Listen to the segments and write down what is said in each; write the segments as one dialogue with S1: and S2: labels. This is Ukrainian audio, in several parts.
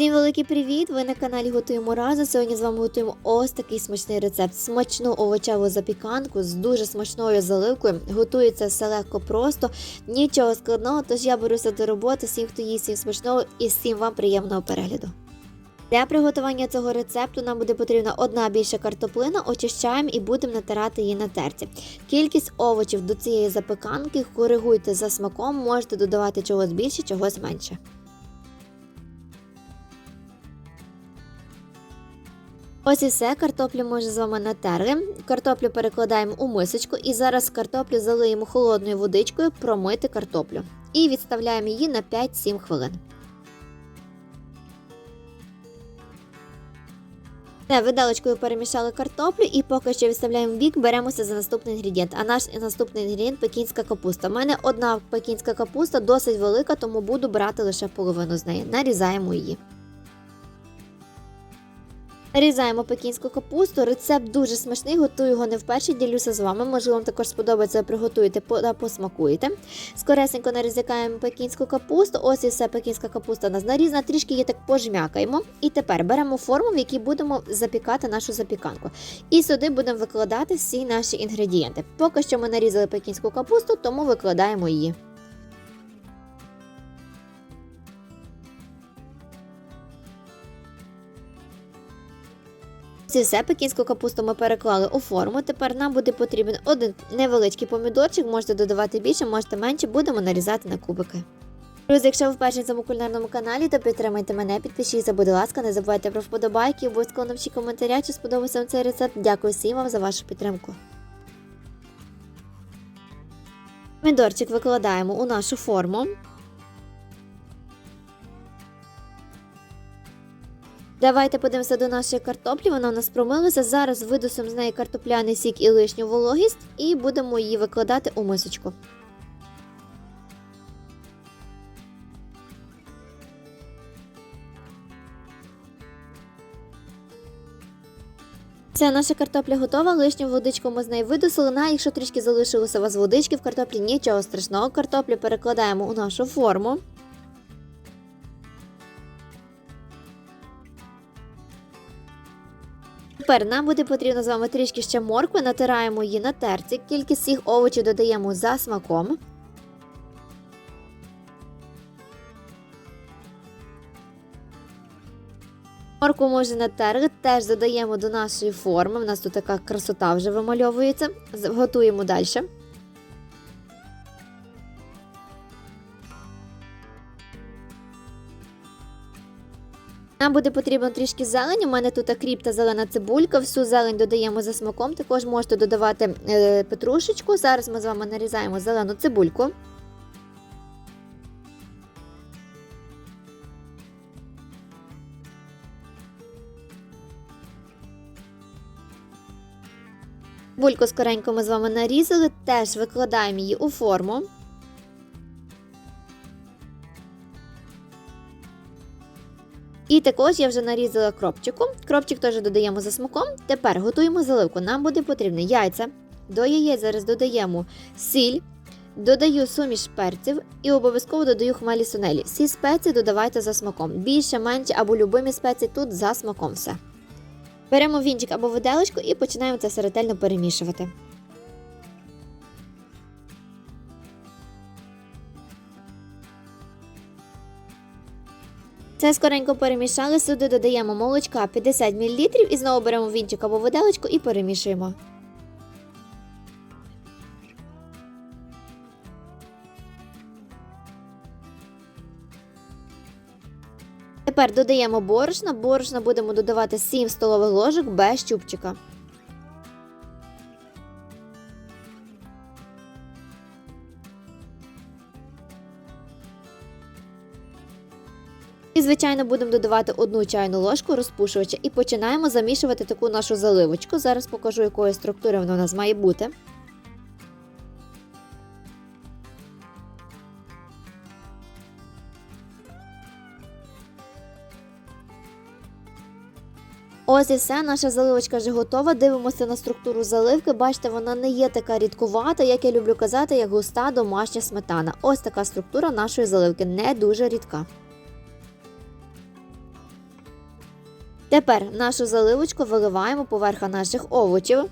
S1: Всім великий привіт! Ви на каналі Готуємо разом. Сьогодні з вами готуємо ось такий смачний рецепт. Смачну овочеву запіканку з дуже смачною заливкою. Готується все легко просто, нічого складного. Тож я беруся до роботи. Всім, хто їсть всім смачного і всім вам приємного перегляду. Для приготування цього рецепту нам буде потрібна одна більша картоплина, очищаємо і будемо натирати її на терці. Кількість овочів до цієї запеканки коригуйте за смаком, можете додавати чогось більше, чогось менше. Ось і все, картоплю ми вже з вами натерли. Картоплю перекладаємо у мисочку і зараз картоплю залиємо холодною водичкою промити картоплю. І відставляємо її на 5-7 хвилин. Все, видалочкою перемішали картоплю і поки що відставляємо в бік, беремося за наступний інгредієнт. А наш наступний інгредієнт пекінська капуста. У мене одна пекінська капуста досить велика, тому буду брати лише половину з неї. Нарізаємо її. Нарізаємо пекінську капусту. Рецепт дуже смачний, готую його не вперше, ділюся з вами. Можливо, вам також сподобається, приготуєте та посмакуєте. Скоресенько нарізаємо пекінську капусту. Ось і все пекінська капуста нас нарізана, трішки її так пожмякаємо. І тепер беремо форму, в якій будемо запікати нашу запіканку. І сюди будемо викладати всі наші інгредієнти. Поки що ми нарізали пекінську капусту, тому викладаємо її. Ці все пекінську капусту ми переклали у форму. Тепер нам буде потрібен один невеличкий помідорчик, можете додавати більше, можете менше, будемо нарізати на кубики. Друзі, якщо ви вперше цьому кулінарному каналі, то підтримайте мене, підпишіться, будь ласка, не забувайте про вподобайки, обов'язково напишіть коментаря, чи сподобався вам цей рецепт. Дякую всім вам за вашу підтримку. Помідорчик викладаємо у нашу форму. Давайте подивимося до нашої картоплі. Вона у нас промилася. Зараз видусимо з неї картопляний сік і лишню вологість, і будемо її викладати у мисочку. Все, наша картопля готова. Лишню водичку ми з неї видусили. На, якщо трішки залишилося у вас водички в картоплі, нічого страшного. Картоплю перекладаємо у нашу форму. Тепер нам буде потрібно з вами трішки ще моркви, натираємо її на терці. Кількість всіх овочів додаємо за смаком. Морку можна натерти, теж додаємо до нашої форми. У нас тут така красота вже вимальовується. Готуємо далі. Нам буде потрібно трішки зелені. У мене тут кріп та зелена цибулька. Всю зелень додаємо за смаком. Також можете додавати е, петрушечку. Зараз ми з вами нарізаємо зелену цибульку. Бульку скоренько ми з вами нарізали, теж викладаємо її у форму. І також я вже нарізала кропчику. Кропчик теж додаємо за смаком. Тепер готуємо заливку. Нам буде потрібні яйця. До яєць зараз додаємо сіль, додаю суміш перців і обов'язково додаю хмелі сунелі. Всі спеції додавайте за смаком. Більше, менше або любимі спеції тут за смаком все. Беремо вінчик або виделочку і починаємо це все ретельно перемішувати. Це скоренько перемішали, сюди додаємо молочка 50 мл і знову беремо вінчик або виделочку і перемішуємо. Тепер додаємо борошно. Борошна будемо додавати 7 столових ложок без чубчика. І, звичайно, будемо додавати одну чайну ложку розпушувача і починаємо замішувати таку нашу заливочку. Зараз покажу, якої структури вона у нас має бути. Ось і все, наша заливочка вже готова. Дивимося на структуру заливки. Бачите, вона не є така рідкувата, як я люблю казати, як густа домашня сметана. Ось така структура нашої заливки, не дуже рідка. Тепер нашу заливочку виливаємо поверх наших овочів.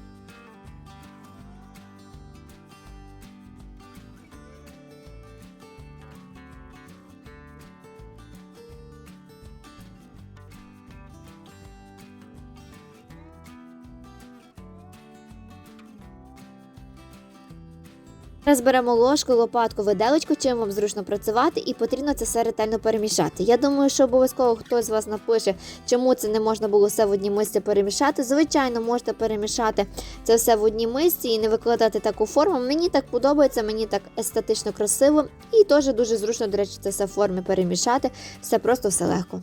S1: Зараз беремо ложку, лопатку, виделочку, чим вам зручно працювати, і потрібно це все ретельно перемішати. Я думаю, що обов'язково хтось з вас напише, чому це не можна було все в одній мисці перемішати. Звичайно, можете перемішати це все в одній мисці і не викладати таку форму. Мені так подобається, мені так естетично красиво, і теж дуже зручно, до речі, це все в формі перемішати. Все просто все легко.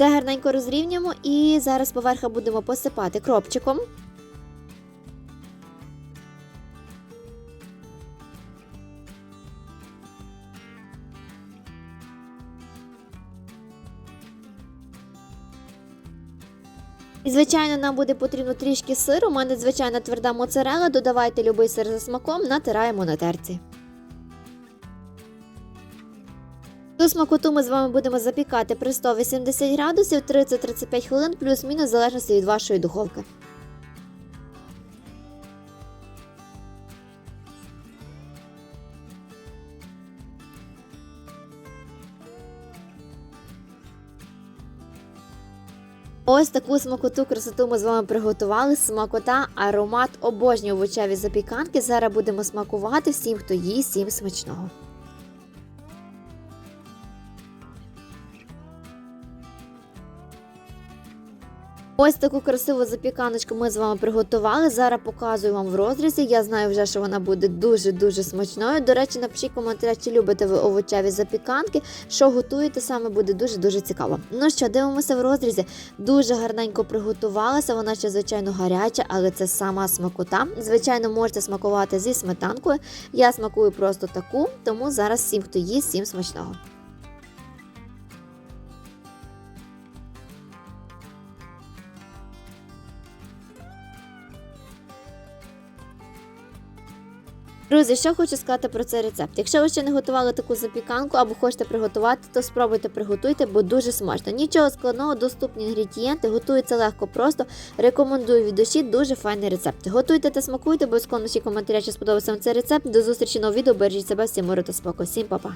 S1: Все гарненько розрівнюємо і зараз поверха будемо посипати кропчиком. І, звичайно, нам буде потрібно трішки сиру. У мене звичайно тверда моцарела. Додавайте любий сир за смаком, натираємо на терці. Ту смакоту ми з вами будемо запікати при 180 градусів 30-35 хвилин, плюс-мінус, в залежності від вашої духовки. Ось таку смакоту красоту ми з вами приготували. Смакота, аромат, обожнюю овочеві запіканки. Зараз будемо смакувати всім, хто їсть, всім смачного. Ось таку красиву запіканочку ми з вами приготували. Зараз показую вам в розрізі. Я знаю вже, що вона буде дуже-дуже смачною. До речі, напишіть коментарі, чи любите ви овочеві запіканки. Що готуєте, саме буде дуже-дуже цікаво. Ну що, дивимося в розрізі. Дуже гарненько приготувалася. Вона ще, звичайно, гаряча, але це сама смакота. Звичайно, можете смакувати зі сметанкою. Я смакую просто таку, тому зараз всім, хто їсть, всім смачного. Друзі, що хочу сказати про цей рецепт. Якщо ви ще не готували таку запіканку або хочете приготувати, то спробуйте приготуйте, бо дуже смачно. Нічого складного, доступні інгредієнти, готується легко, просто рекомендую від душі дуже файний рецепт. Готуйте та смакуйте, обов'язково наші коментарі, чи сподобався вам цей рецепт. До зустрічі нового відео. Бережіть себе, всім миру та спокою. Всім па-па!